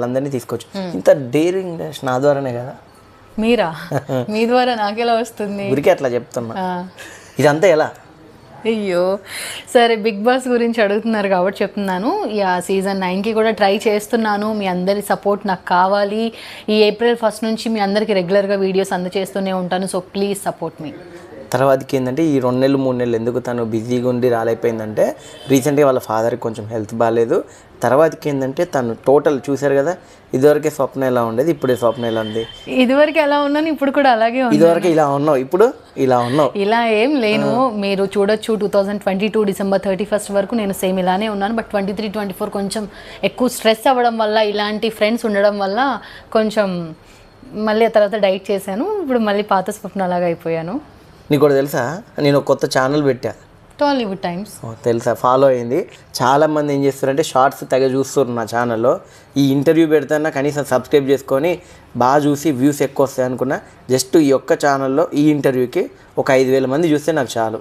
వాళ్ళందరినీ తీసుకోవచ్చు. ఇంత డేరింగ్ నా ద్వారానే కదా? మీరా? మీ ద్వారా నాకెలా వస్తుంది? ఊరికే అట్లా చెప్తున్నా. ఇదంతా ఎలా? అయ్యో. సరే బిగ్ బాస్ గురించి అడుగుతున్నారు కాబట్టి చెప్తున్నాను. యా సీజన్ నైన్కి కూడా ట్రై చేస్తున్నాను. మీ అందరి సపోర్ట్ నాకు కావాలి. ఈ ఏప్రిల్ ఫస్ట్ నుంచి మీ అందరికి రెగ్యులర్గా వీడియోస్ అందజేస్తూనే ఉంటాను. So please support me. తర్వాతకి ఏంటంటే ఈ రెండు నెలలు మూడు నెలలు ఎందుకు తను బిజీగా ఉండి రాలేకపోయిందంటే రీసెంట్గా వాళ్ళ ఫాదర్కి కొంచెం హెల్త్ బాగాలేదు తర్వాతకి ఏంటంటే తను టోటల్ చూశారు కదా ఇదివరకే స్వప్న ఎలా ఉండేది ఇప్పుడే స్వప్న ఎలా ఉంది? ఇదివరకు ఎలా ఉన్నాను ఇప్పుడు కూడా అలాగే ఇదివరకు ఇలా ఉన్నావు ఇప్పుడు ఇలా ఉన్నావు. ఇలా ఏం లేను. మీరు చూడొచ్చు two thousand twenty two December thirty first వరకు నేను సేమ్ ఇలానే ఉన్నాను. But twenty three twenty four కొంచెం ఎక్కువ స్ట్రెస్ అవ్వడం వల్ల ఇలాంటి ఫ్రెండ్స్ ఉండడం వల్ల కొంచెం మళ్ళీ ఆ తర్వాత డైట్ చేశాను. ఇప్పుడు మళ్ళీ పాత స్వప్న అలాగా అయిపోయాను. నీకు కూడా తెలుసా? నేను ఒక కొత్త ఛానల్ పెట్టా. టాలీవుడ్ టైమ్స్ తెలుసా? ఫాలో అయింది. చాలా మంది ఏం చేస్తారంటే షార్ట్స్ తెగ చూస్తారు నా ఛానల్లో ఈ ఇంటర్వ్యూ పెడితేనా కనీసం సబ్స్క్రైబ్ చేసుకొని బాగా చూసి వ్యూస్ ఎక్కువ వస్తాయి అనుకున్నా జస్ట్ ఈ ఒక్క ఛానల్లో ఈ ఇంటర్వ్యూకి ఒక ఐదు వేల మంది చూస్తే నాకు చాలు.